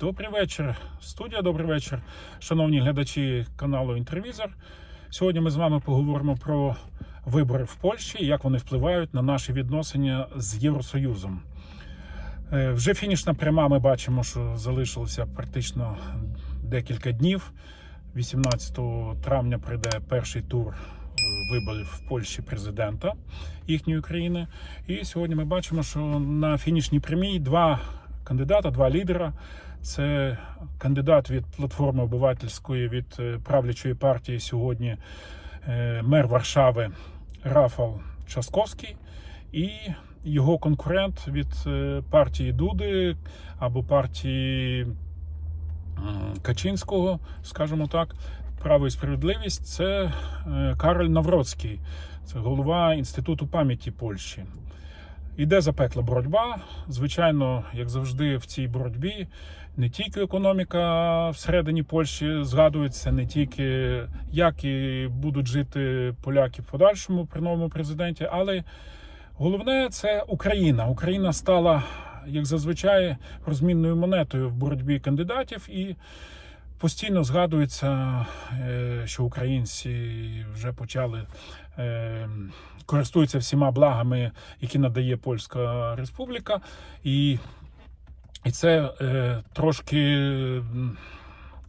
Добрий вечір, студія. Добрий вечір, шановні глядачі каналу Інтервізор. Сьогодні ми з вами поговоримо про вибори в Польщі як вони впливають на наші відносини з Євросоюзом. Е, Вже фінішна пряма. Ми бачимо, що залишилося практично декілька днів. 18 травня прийде перший тур е, виборів в Польщі президента їхньої країни. І сьогодні ми бачимо, що на фінішній прямій два кандидата, два лідера. Це кандидат від платформи обивательської від е, правлячої партії сьогодні е, мер Варшави Рафал Часковський і його конкурент від е, партії Дуди або партії Качинського, скажімо так, право і справедливість це Кароль Навроцький, це голова інституту пам'яті Польщі. Іде запекла боротьба. Звичайно, як завжди, в цій боротьбі не тільки економіка всередині Польщі згадується, не тільки як і будуть жити поляки в подальшому при новому президенті, але головне це Україна. Україна стала, як зазвичай, розмінною монетою в боротьбі кандидатів і. Постійно згадується, е, що українці вже почали е, користуються всіма благами, які надає Польська Республіка, і, і це е, трошки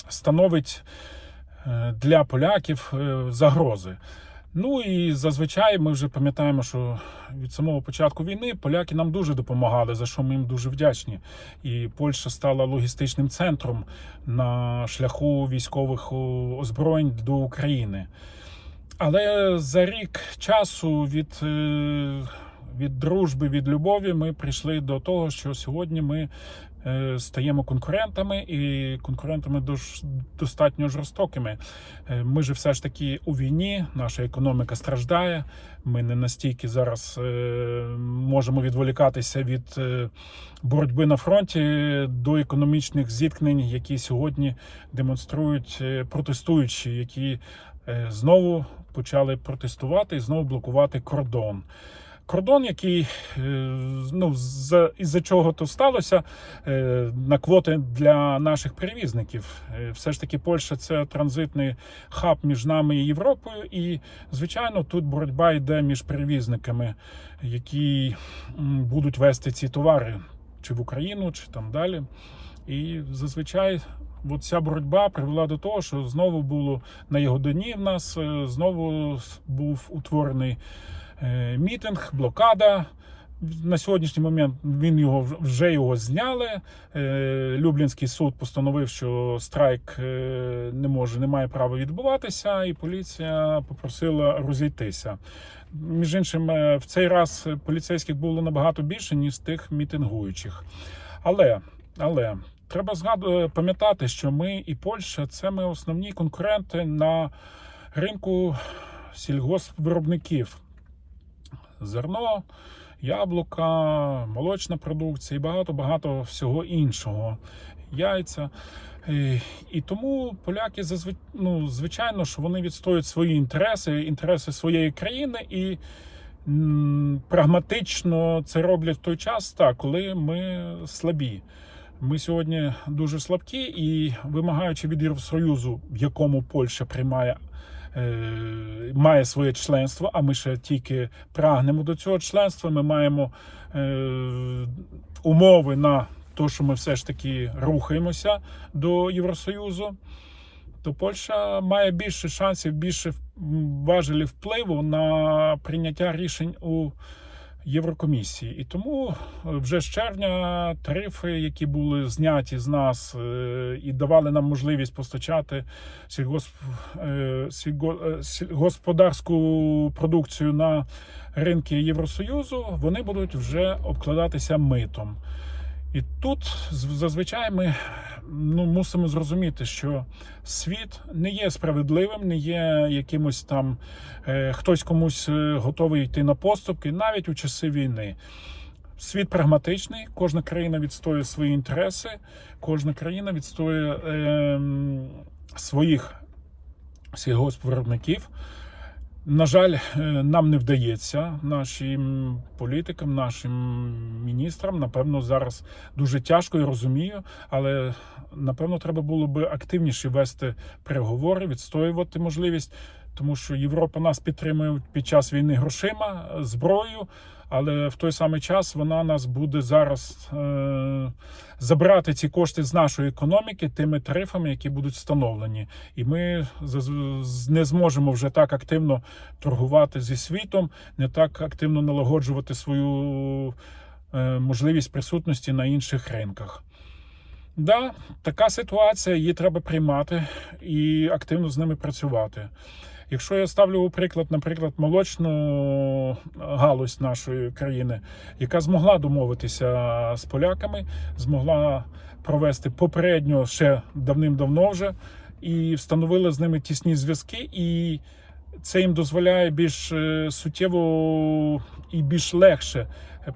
становить е, для поляків е, загрози. Ну і зазвичай ми вже пам'ятаємо, що від самого початку війни поляки нам дуже допомагали, за що ми їм дуже вдячні. І Польща стала логістичним центром на шляху військових озброєнь до України. Але за рік часу від, е, від дружби, від любові ми прийшли до того, що сьогодні ми е, стаємо конкурентами і конкурентами дос- достатньо жорстокими. Е, Ми ж все ж таки у війні, наша економіка страждає. Ми не настільки зараз можемо відволікатися від боротьби на фронті до економічних зіткнень, які сьогодні демонструють протестуючі, які знову почали протестувати і знову блокувати кордон. Кордон, який е, ну з із-за чого то сталося е, на квоти для наших перевізників. Е, Все ж таки, Польща це транзитний хаб між нами і Європою, і звичайно, тут боротьба йде між перевізниками, які будуть вести ці товари чи в Україну, чи там далі. І зазвичай от ця боротьба привела до того, що знову було на Ягодині в нас е, знову був утворений е, мітинг, блокада. На сьогоднішній момент він його вже його зняли. Е, Люблінський суд постановив, що страйк не може, не має права відбуватися, і поліція попросила розійтися. Між іншим, в цей раз поліцейських було набагато більше, ніж тих мітингуючих. Але, але треба згаду- пам'ятати, що ми і Польща це ми основні конкуренти на ринку сільгоспвиробників. Зерно, яблука, молочна продукція і багато-багато всього іншого. Яйця. Е, І тому поляки ну, звичайно, що вони відстоюють свої інтереси, інтереси своєї країни і прагматично це роблять в той час, так, коли ми слабі. Ми сьогодні дуже слабкі і вимагаючи від Євросоюзу, в якому Польща приймає. е, Має своє членство, а ми ще тільки прагнемо до цього членства. Ми маємо е, умови на те, що ми все ж таки рухаємося до Євросоюзу. То Польща має більше шансів, більше важелів впливу на прийняття рішень у Єврокомісії. І тому е, вже з червня тарифи, які були зняті з нас е, і давали нам можливість постачати сільгосп, е, сільго- сільгосподарську продукцію на ринки Євросоюзу, вони будуть вже обкладатися митом. І тут зазвичай ми ну, мусимо зрозуміти, що світ не є справедливим, не є якимось там е, хтось комусь е, готовий йти на поступки, навіть у часи війни. Світ прагматичний, кожна країна відстоює свої інтереси, кожна країна відстоює е, своїх сільгоспвиробників. На жаль, е, нам не вдається нашим політикам, нашим міністрам. Напевно, зараз дуже тяжко я розумію, але напевно треба було би активніше вести переговори, відстоювати можливість, тому що Європа нас підтримує під час війни грошима, зброєю. Але в той самий час вона нас буде зараз е, забирати ці кошти з нашої економіки тими тарифами, які будуть встановлені, і ми не зможемо вже так активно торгувати зі світом, не так активно налагоджувати свою е, можливість присутності на інших ринках. Да, така ситуація, її треба приймати і активно з ними працювати. Якщо я ставлю у приклад, наприклад, молочну галузь нашої країни, яка змогла домовитися з поляками, змогла провести попередньо ще давним-давно вже, і встановили з ними тісні зв'язки, і це їм дозволяє більш е, суттєво і більш легше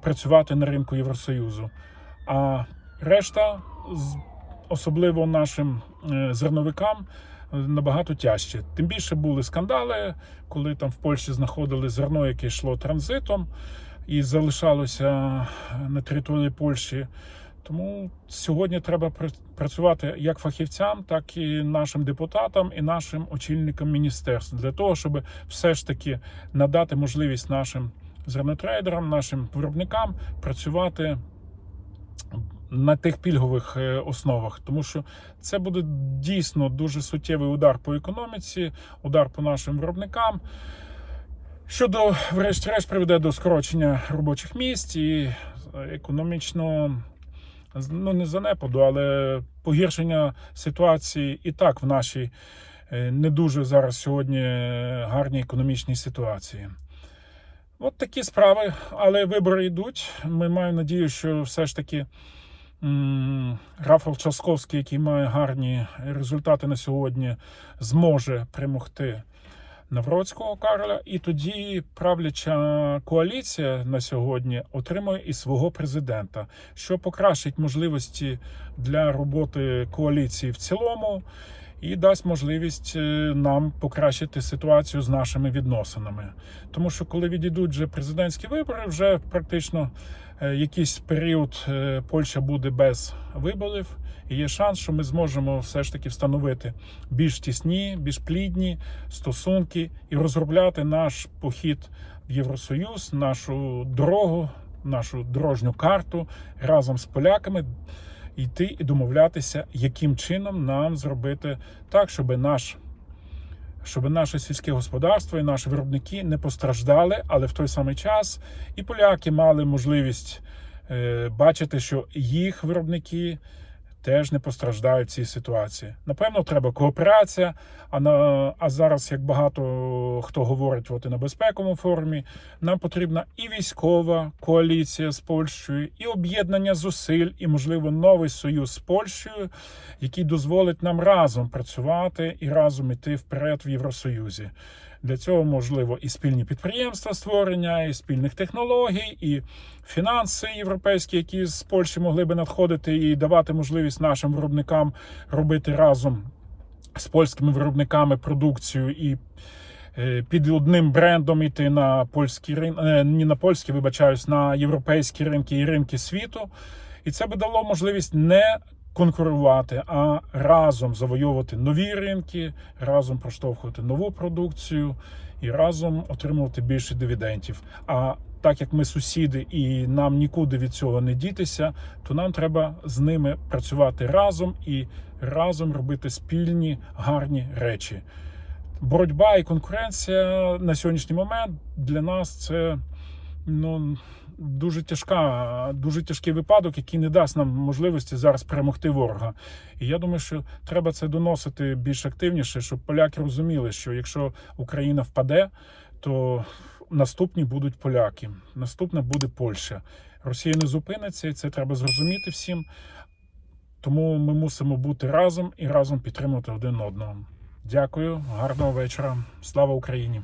працювати на ринку Євросоюзу. А решта, особливо нашим е, зерновикам, е, набагато тяжче. Тим більше були скандали, коли там в Польщі знаходили зерно, яке йшло транзитом і залишалося на території Польщі. Тому сьогодні треба працювати як фахівцям, так і нашим депутатам, і нашим очільникам міністерств для того, щоб все ж таки надати можливість нашим зернотрейдерам, нашим виробникам працювати на тих пільгових е, основах, тому що це буде дійсно дуже суттєвий удар по економіці, удар по нашим виробникам. Що до, врешті-решт, приведе до скорочення робочих місць і економічно, ну не занепаду, але погіршення ситуації і так в нашій е, не дуже зараз сьогодні гарній економічній ситуації. От такі справи, але вибори йдуть. Ми маємо надію, що все ж таки Рафал Часковський, який має гарні результати на сьогодні, зможе перемогти Навроцького Кароля. І тоді правляча коаліція на сьогодні отримує і свого президента, що покращить можливості для роботи коаліції в цілому. І дасть можливість е, нам покращити ситуацію з нашими відносинами. Тому що коли відійдуть вже президентські вибори, вже практично якийсь період е, Польща буде без виборів, і є шанс, що ми зможемо все ж таки встановити більш тісні, більш плідні стосунки і розробляти наш похід в Євросоюз, нашу дорогу, нашу дорожню карту разом з поляками йти і домовлятися, яким чином нам зробити так, щоб наш. Щоб наше сільське господарство і наші виробники не постраждали, але в той самий час і поляки мали можливість е, бачити, що їх виробники теж не постраждають в цій ситуації. Напевно, треба кооперація. А на а зараз, як багато хто говорить, от і на безпековому форумі, нам потрібна і військова коаліція з Польщею, і об'єднання зусиль, і можливо новий союз з Польщею, який дозволить нам разом працювати і разом іти вперед в Євросоюзі. Для цього можливо і спільні підприємства створення, і спільних технологій, і фінанси європейські, які з Польщі могли би надходити і давати можливість нашим виробникам робити разом з польськими виробниками продукцію і е, під одним брендом іти на польські не на польські, вибачаюсь, на європейські ринки і ринки світу. І це би дало можливість не конкурувати, а разом завойовувати нові ринки, разом проштовхувати нову продукцію і разом отримувати більше дивідендів. А так як ми сусіди і нам нікуди від цього не дітися, то нам треба з ними працювати разом і разом робити спільні гарні речі. Боротьба і конкуренція на сьогоднішній момент для нас це ну дуже тяжка, дуже тяжкий випадок, який не дасть нам можливості зараз перемогти ворога. І я думаю, що треба це доносити більш активніше, щоб поляки розуміли, що якщо Україна впаде, то наступні будуть поляки, наступна буде Польща. Росія не зупиниться, і це треба зрозуміти всім. Тому ми мусимо бути разом і разом підтримувати один одного. Дякую, гарного вечора. Слава Україні!